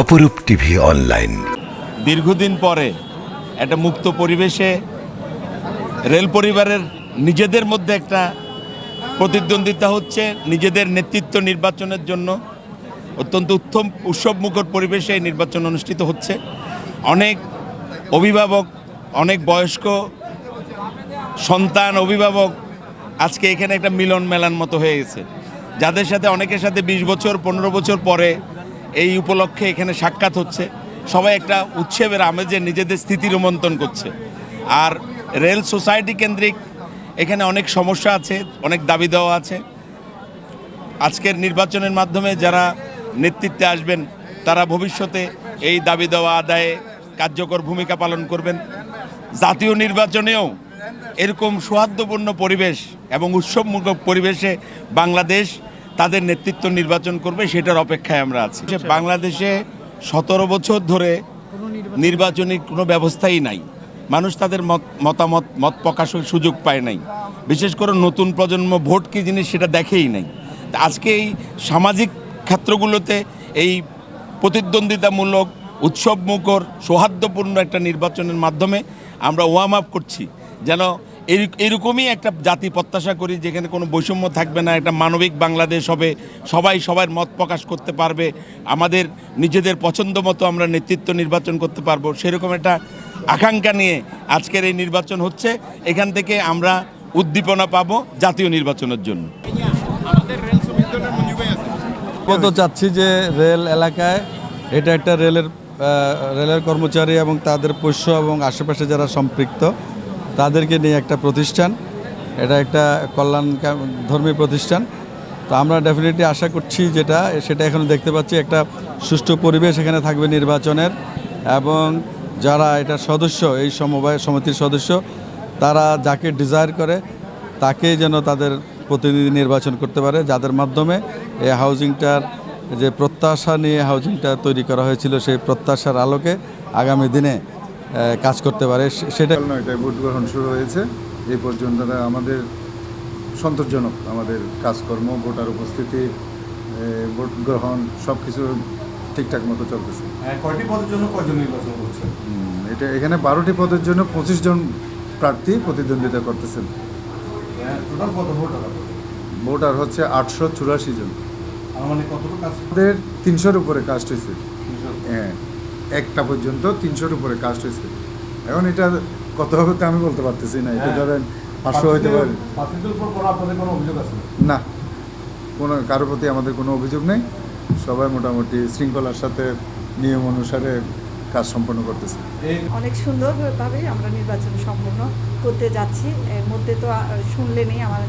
অপরূপ TV online. দীর্ঘদিন পরে একটা মুক্ত পরিবেশে রেল পরিবারের নিজেদের মধ্যে একটা প্রতিদ্বন্দ্বিতা হচ্ছে নিজেদের নেতৃত্ব নির্বাচনের জন্য। অত্যন্ত উত্তম উৎসবমুখর পরিবেশে নির্বাচন অনুষ্ঠিত হচ্ছে। অনেক অভিভাবক, অনেক বয়স্ক সন্তান, অভিভাবক আজকে এখানে একটা মিলন মেলার মতো হয়ে গেছে। যাদের সাথে, অনেকের সাথে বিশ বছর, পনেরো বছর পরে এই উপলক্ষে এখানে সাক্ষাৎ হচ্ছে। সবাই একটা উৎসবের আমেজে নিজেদের স্থিতি রোমন্থন করছে। আর রেল সোসাইটি কেন্দ্রিক এখানে অনেক সমস্যা আছে, অনেক দাবি দেওয়া আছে। আজকের নির্বাচনের মাধ্যমে যারা নেতৃত্বে আসবেন, তারা ভবিষ্যতে এই দাবি দেওয়া আদায়ে কার্যকর ভূমিকা পালন করবেন। জাতীয় নির্বাচনেও এরকম সৌহার্দ্যপূর্ণ পরিবেশ এবং উৎসবমূলক পরিবেশে বাংলাদেশ তাদের নেতৃত্ব নির্বাচন করবে, সেটার অপেক্ষায় আমরা আছি। বাংলাদেশে সতেরো বছর ধরে নির্বাচনী কোনো ব্যবস্থাই নাই। মানুষ তাদের মত, মতামত, মত প্রকাশের সুযোগ পায় নাই। বিশেষ করে নতুন প্রজন্ম ভোট কী জিনিস সেটা দেখেই নাই। আজকে এই সামাজিক ক্ষেত্রগুলোতে এই প্রতিদ্বন্দ্বিতামূলক, উৎসবমুখর, সৌহার্দ্যপূর্ণ একটা নির্বাচনের মাধ্যমে আমরা ওয়ার্ম আপ করছি। যেন এরকমই একটা জাতি প্রত্যাশা করি, যেখানে কোনো বৈষম্য থাকবে না, একটা মানবিক বাংলাদেশ হবে, সবাই সবার মত প্রকাশ করতে পারবে, আমাদের নিজেদের পছন্দ মতো আমরা নেতৃত্ব নির্বাচন করতে পারব, সেরকম একটা আকাঙ্ক্ষা নিয়ে আজকের এই নির্বাচন হচ্ছে, এখান থেকে আমরা উদ্দীপনা পাবো জাতীয় নির্বাচনের জন্য। কত চাচ্ছি যে রেল এলাকায়, এটা একটা রেলের রেলের কর্মচারী এবং তাদের পোষ্য এবং আশেপাশে যারা সম্পৃক্ত তাদেরকে নিয়ে একটা প্রতিষ্ঠান। এটা একটা কল্যাণ ধর্মী প্রতিষ্ঠান। তো আমরা ডেফিনেটলি আশা করছি যেটা, সেটা এখন দেখতে পাচ্ছি একটা সুষ্ঠু পরিবেশ এখানে থাকবে নির্বাচনের। এবং যারা এটা সদস্য, এই সমবায় সমিতির সদস্য, তারা যাকে ডিজায়ার করে তাকে যেন তাদের প্রতিনিধি নির্বাচন করতে পারে। যাদের মাধ্যমে এই হাউজিংটার যে প্রত্যাশা নিয়ে হাউজিংটা তৈরি করা হয়েছিল, সেই প্রত্যাশার আলোকে আগামী দিনে কাজ করতে পারে। সেটা নয়টায় ভোট গ্রহণ শুরু হয়েছে। এই পর্যন্ত আমাদের সন্তোষজনক আমাদের কাজকর্ম ভোটার উপস্থিতি ভোট গ্রহণ সব কিছু ঠিকঠাক মতো চলতেছে। কয়টি পদের জন্য কয়জন নির্বাচন করছেন? এটা এখানে বারোটি পদের জন্য পঁচিশ জন প্রার্থী প্রতিদ্বন্দ্বিতা করতেছেন। ভোট হবে ভোটার? হচ্ছে আটশো চুরাশি জন। কাজ? আমাদের তিনশোর উপরে কাস্ট হয়েছে। হ্যাঁ। একটা পর্যন্ত তিনশোর উপরে কাস্ট হয়েছে। এখন এটা কত হবে তা আমি বলতে পারতেছি না। এটা হ্যাঁ। ধরেন পাঁচশো হইতে পারে। প্রার্থীদের উপর আপনাদের কোনো অভিযোগ আছে? না? কোনো কারোর প্রতি আমাদের কোনো অভিযোগ নেই। সবাই মোটামুটি শৃঙ্খলার সাথে নিয়ম অনুসারে কাজ সম্পন্ন করতেছে। এই অনেক সুন্দরভাবে আমরা নির্বাচন সম্পন্ন করতে যাচ্ছি। এর মধ্যে তো শুনলেনই আমার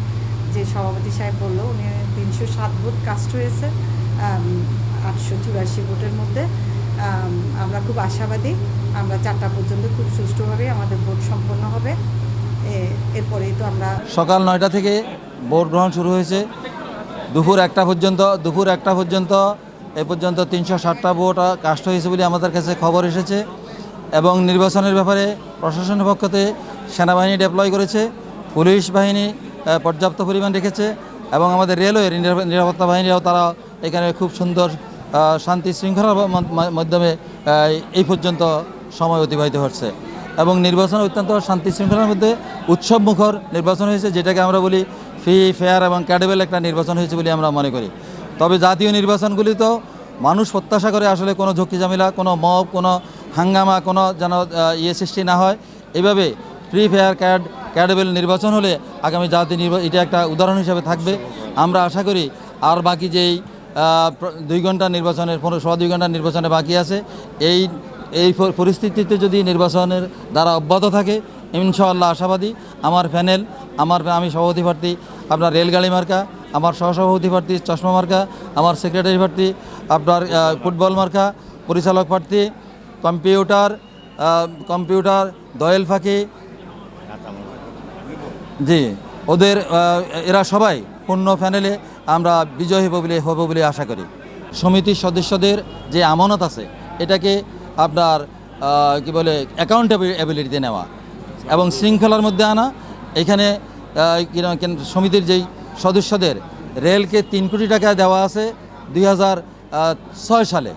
যে সভাপতি সাহেব বলল উনি তিনশো সাত ভোট কাস্ট হয়েছে আটশো চুরাশি ভোটের মধ্যে। আমরা খুব আশাবাদী। আমরা চারটা পর্যন্ত খুব সুষ্ঠুভাবে আমাদের ভোট সম্পন্ন হবে। এরপরেই তো আমরা সকাল নয়টা থেকে ভোট গ্রহণ শুরু হয়েছে। দুপুর একটা পর্যন্ত, দুপুর একটা পর্যন্ত, এ পর্যন্ত তিনশো ষাটটা ভোট কাস্ট হয়েছে বলে আমাদের কাছে খবর এসেছে এবং নির্বাচনের ব্যাপারে প্রশাসনের পক্ষতে সেনাবাহিনী ডেপ্লয় করেছে, পুলিশ বাহিনী পর্যাপ্ত পরিমাণ রেখেছে এবং আমাদের রেলওয়ের নিরাপত্তা বাহিনীরাও তারা এখানে খুব সুন্দর শান্তি শৃঙ্খলার মাধ্যমে এই পর্যন্ত সময় অতিবাহিত হচ্ছে। এবং নির্বাচন অত্যন্ত শান্তি শৃঙ্খলার মধ্যে উৎসবমুখর নির্বাচন হয়েছে, যেটাকে আমরা বলি ফ্রি, ফেয়ার এবং ক্যাডেবল একটা নির্বাচন হয়েছে বলে আমরা মনে করি। তবে জাতীয় নির্বাচনগুলি তো মানুষ প্রত্যাশা করে আসলে কোনো ঝক্কি ঝামেলা, কোনো মব, কোনো হাঙ্গামা, কোনো যেন ইয়ে সৃষ্টি না হয়। এভাবে ফ্রি, ফেয়ার, ক্যাড, ক্যাডেবল নির্বাচন হলে আগামী জাতীয় নির্বাচন এটা একটা উদাহরণ হিসাবে থাকবে। আমরা আশা করি আর বাকি যেই দুই ঘণ্টা নির্বাচনের, পনেরো সোয়া দুই ঘণ্টা নির্বাচনে বাকি আছে। এই এই পরিস্থিতিতে যদি নির্বাচনের দ্বারা অব্যাহত থাকে, ইনশাআল্লাহ আশাবাদী। আমার প্যানেল, আমার আমি সভাপতি প্রার্থী, আপনার রেলগাড়ি মার্কা, আমার সহসভাপতি প্রার্থী, চশমা মার্কা, আমার সেক্রেটারি প্রার্থী, আপনার ফুটবল মার্কা, পরিচালক প্রার্থী, কম্পিউটার কম্পিউটার, দয়েল ফাঁকি। জি, ওদের এরা সবাই পূর্ণ প্যানেলে আমরা বিজয়ী হব বলে হব বলে আশা করি। সমিতির সদস্যদের যে আমানত আছে, এটাকে আপনার কি বলে অ্যাকাউন্টেবিলিটিতে নেওয়া এবং শৃঙ্খলার মধ্যে আনা। এখানে সমিতির যেই সদস্যদের রেলকে তিন কোটি টাকা দেওয়া আছে দুই সালে।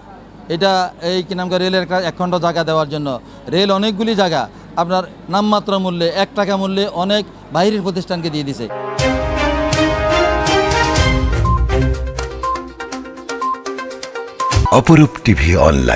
এটা এই কি নাম করে, রেলের একখণ্ড জায়গা দেওয়ার জন্য। রেল অনেকগুলি জায়গা, আপনার নামমাত্র মূল্যে, এক টাকা মূল্যে অনেক বাইরের প্রতিষ্ঠানকে দিয়ে দিছে। অপরূপ টিভি অনলাইন